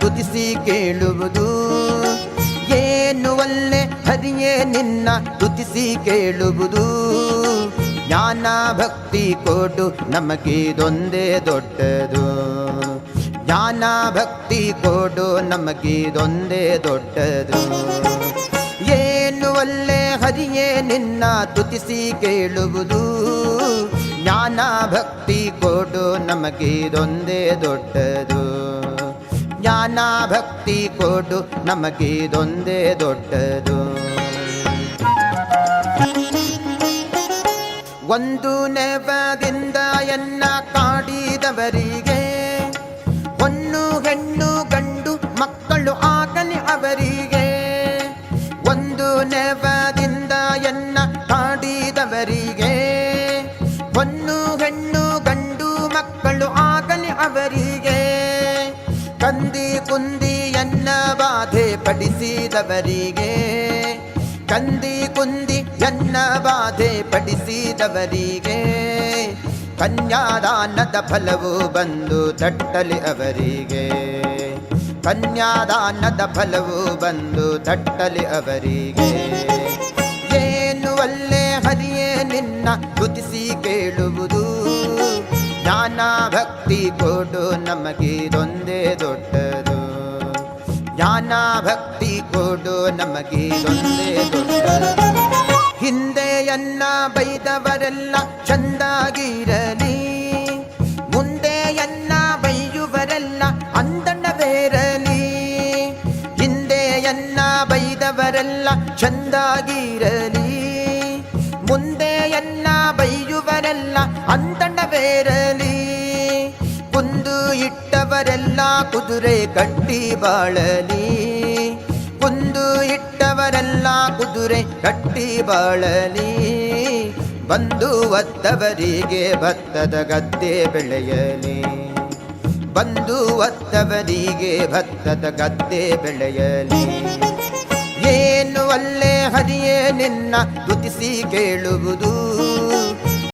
ತುತಿಸಿ ಕೇಳುವುದು. ಏನು ಒಲ್ಲೆ ಹರಿಯೇ ನಿನ್ನ ತುತಿಸಿ ಕೇಳುವುದು. ಜ್ಞಾನ ಭಕ್ತಿ ಕೊಡು ನಮಗಿದೊಂದೇ ದೊಡ್ಡದು. ಜ್ಞಾನ ಭಕ್ತಿ ಕೊಡು ನಮಗಿದೊಂದೇ ದೊಡ್ಡದು. ಏನು ಒಲ್ಲೆ ಹರಿಯೇ ನಿನ್ನ ತುತಿಸಿ ಕೇಳುವುದು. ಜ್ಞಾನ ಭಕ್ತಿ ಕೊಡು ನಮಗಿದೊಂದೇ ದೊಡ್ಡದು. ಜ್ಞಾನ ಭಕ್ತಿ ಕೊಡು ನಮಗಿದೊಂದೇ ದೊಡ್ಡದು. ಒಂದು ನೆವದಿಂದ ಕಂದಿ ಕುಂದಿ ಎನ್ನ ಬಾಧೆ ಪಡಿಸಿದವರಿಗೆ. ಕಂದಿ ಕುಂದಿ ಎನ್ನ ಬಾಧೆ ಪಡಿಸಿದವರಿಗೆ. ಕನ್ಯಾದಾನದ ಫಲವು ಬಂದು ತಟ್ಟಲಿ ಅವರಿಗೆ. ಕನ್ಯಾದಾನದ ಫಲವು ಬಂದು ತಟ್ಟಲಿ ಅವರಿಗೆ. ಏನು ಅಲ್ಲೇ ಹರಿಯೇ ನಿನ್ನ ತುತಿಸಿ ಕೇಳುವುದು. ಭಕ್ತಿ ಕೊಡು ನಮಗಿದೊಂದೇ ದೊಡ್ಡದು. ಜ್ಞಾನ ಭಕ್ತಿ ಕೊಡು ನಮಗಿದೊಂದೇ ದೊಡ್ಡದು. ಹಿಂದೆಯನ್ನ ಬೈದವರೆಲ್ಲ ಚಂದಾಗಿರಲಿ. ಮುಂದೆಯನ್ನ ಬೈಯುವರೆಲ್ಲ ಅಂದಣ್ಣವೇರಲಿ ಹಿಂದೆಯನ್ನ ಬೈದವರೆಲ್ಲ ಚಂದಾಗಿರಲಿ. ಮುಂದೆಯನ್ನ ಬೈಯುವರೆಲ್ಲ ಅಂತಣ್ಣವೇರಲಿ ಕುಂದು ಇಟ್ಟವರೆಲ್ಲ ಕುದುರೆ ಕಟ್ಟಿ ಬಾಳಲಿ. ಕುಂದು ಇಟ್ಟವರೆಲ್ಲ ಕುದುರೆ ಕಟ್ಟಿ ಬಾಳಲಿ. ಬಂದು ಒತ್ತವರಿಗೆ ಭತ್ತದ ಗದ್ದೆ ಬೆಳೆಯಲಿ. ಬಂದು ಒತ್ತವರಿಗೆ ಭತ್ತದ ಗದ್ದೆ ಬೆಳೆಯಲಿ. ಏನು ಅಲ್ಲೇ ಹರಿಯೇ ನಿನ್ನ ತುತಿಸಿ ಕೇಳುವುದು.